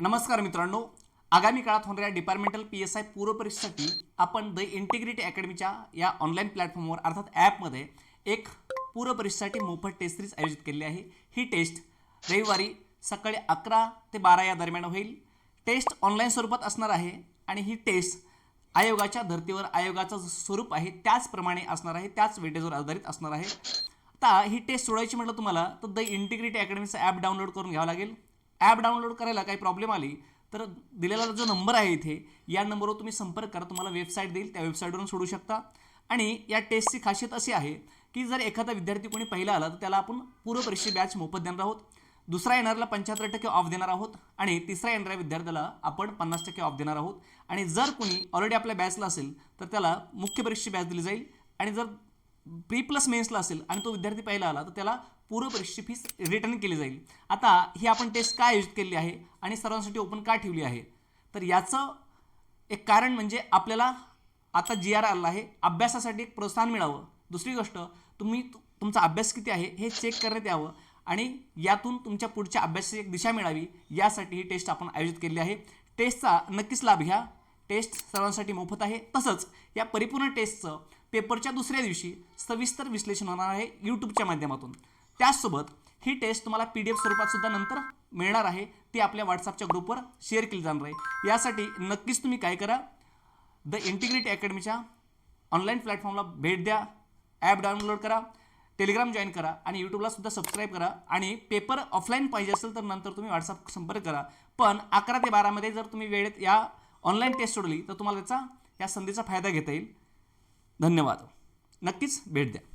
नमस्कार मित्रांनो. आगामी काळात होणाऱ्या डिपार्टमेंटल पी एस आय पूर्व परीक्षेसाठी आपण द इंटिग्रिटी अकॅडमीच्या या ऑनलाईन प्लॅटफॉर्मवर अर्थात ॲपमध्ये एक पूर्व परीक्षेसाठी मोफत टेस्ट सिरीज आयोजित केलेली आहे. ही टेस्ट रविवारी सकाळी अकरा ते बारा या दरम्यान होईल. टेस्ट ऑनलाईन स्वरूपात असणार आहे आणि ही टेस्ट आयोगाच्या धर्तीवर आयोगाचं स्वरूप आहे त्याचप्रमाणे असणार आहे त्याच वेटेजवर आधारित असणार आहे. आता ही टेस्ट सोडायची म्हटलं तुम्हाला तर द इंटिग्रिटी अकॅडमीचं ॲप डाउनलोड करून घ्यावं लागेल. ॲप डाउनलोड करायला काही प्रॉब्लेम आली तर दिलेला जो नंबर आहे इथे या नंबरवर तुम्ही संपर्क करा. तुम्हाला वेबसाईट देईल त्या वेबसाईटवरून सोडू शकता. आणि या टेस्टची खासियत अशी आहे की जर एखादा विद्यार्थी कोणी पहिला आला तर त्याला आपण पूर्व परीक्षे बॅच मोफत देणार आहोत. दुसरा येणाऱ्याला पंच्याहत्तर टक्के ऑफ देणार आहोत. आणि तिसरा येणाऱ्या विद्यार्थ्याला आपण पन्नास टक्के ऑफ देणार आहोत. आणि जर कोणी ऑलरेडी आपल्या बॅचला असेल तर त्याला मुख्य परीक्षेची बॅच दिली जाईल. आणि जर प्री प्लस मेन्सला असेल आणि तो विद्यार्थी पहिला आला तर त्याला पूर्व परीक्षेची फीस रिटर्न केली जाईल. आता ही आपण टेस्ट का आयोजित केली आहे आणि सर्वांसाठी ओपन का ठेवली आहे? तर याचं एक कारण म्हणजे आपल्याला आता जी आर आला आहे. अभ्यासासाठी एक प्रोत्साहन मिळावं. दुसरी गोष्ट तुम्ही तुमचा अभ्यास किती आहे हे चेक करण्यात यावं आणि यातून तुमच्या पुढच्या अभ्यासाची एक दिशा मिळावी. यासाठी ही टेस्ट आपण आयोजित केली आहे. टेस्टचा नक्कीच लाभ घ्या. टेस्ट सर्वांसाठी मोफत आहे. तसंच या परिपूर्ण टेस्टचं पेपरच्या दुसऱ्या दिवशी सविस्तर विश्लेषण होणार आहे यूट्यूबच्या माध्यमातून. त्याचसोबत ही टेस्ट तुम्हाला पी डी एफ स्वरूपात सुद्धा नंतर मिळणार आहे. ती आपल्या व्हॉट्सअपच्या ग्रुपवर शेअर केली जाणार आहे. यासाठी नक्कीच तुम्ही काय करा द इंटिग्रिटी अकॅडमीच्या ऑनलाईन प्लॅटफॉर्मला भेट द्या ॲप डाउनलोड करा टेलिग्राम जॉईन करा आणि यूट्यूबला सुद्धा सबस्क्राईब करा आणि पेपर ऑफलाईन पाहिजे असेल तर नंतर तुम्ही व्हॉट्सअप संपर्क करा. पण अकरा ते बारामध्ये जर तुम्ही वेळेत या ऑनलाईन टेस्ट सोडली तर तुम्हाला त्याचा या संधीचा फायदा घेता येईल. धन्यवाद. नक्कीच भेट द्या.